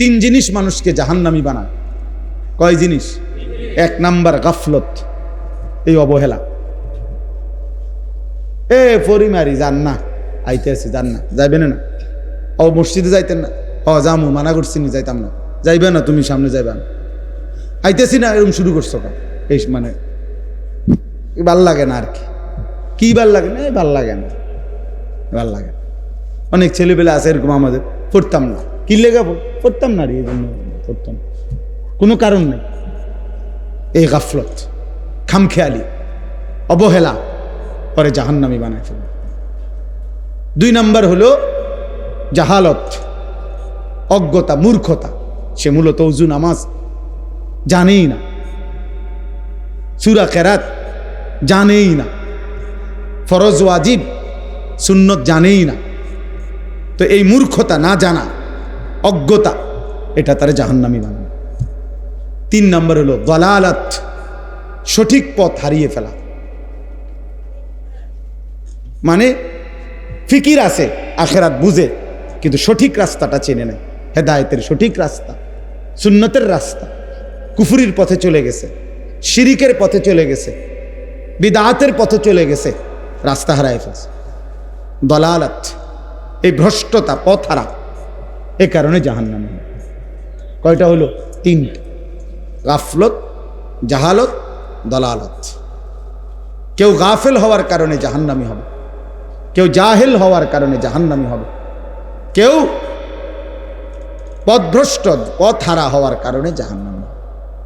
তিন জিনিস মানুষকে জাহান্নামি বানায়। কয় জিনিস? এক নাম্বার গাফলত, এই অবহেলা। এ পরিমারি যান না আইতে আছি যান না যাইবেন না? ও মসজিদে যাইতেন না? ও যামু মানা করছি নি যাইতাম না। যাইবে না তুমি, সামনে যাইবে না। আইতেছি না এরকম শুরু করছ এই মানে ভালো লাগে না আর কি। কি ভালো লাগে না? ভালো লাগে না। ভালো লাগে। অনেক ছেলেপেলে আছে এরকম আমাদের, পড়তাম না। কি লেগে পড়- পড়তাম না রে, এই জন্য পড়তাম কোনো কারণ নেই। এই গাফলত, খামখেয়ালি, অবহেলা, পরে জাহান্নামি বানায় ফেলবে। দুই নাম্বার হলো জাহালত, অজ্ঞতা, মূর্খতা। সে মূলত উজু, নামাজ জানেই না। সুরা কেরাত জানেই না। ফরজ, ওয়াজিব, সুন্নত জানেই না। তো এই মূর্খতা না জানা অজ্ঞতা, এটা তারা জাহান্নামি বানাবে তিন নম্বর হলো দলালাত, সঠিক পথ হারিয়ে ফেলা। মানে ফিকির আছে, আখেরাত বুঝে, কিন্তু সঠিক রাস্তাটা চেনে নেয় হেদায়েতের সঠিক রাস্তা, সুন্নতের রাস্তা, কুফুরির পথে চলে গেছে, শিরিকের পথে চলে গেছে, বিদাতের পথে চলে গেছে, রাস্তা হারায় ফেলছে। দলালাত, এই ভ্রষ্টতা, পথ হারা। এ কারণে জাহান্নামে। কয়টা হলো? তিনটা। গাফলত, জাহালত, দলালত। কেউ গাফেল হওয়ার কারণে জাহান্নামি হবে। কেউ জাহেল হওয়ার কারণে জাহান্নামি হবে। কেউ পথভ্রষ্ট পথ হারা হওয়ার কারণে জাহান্নামি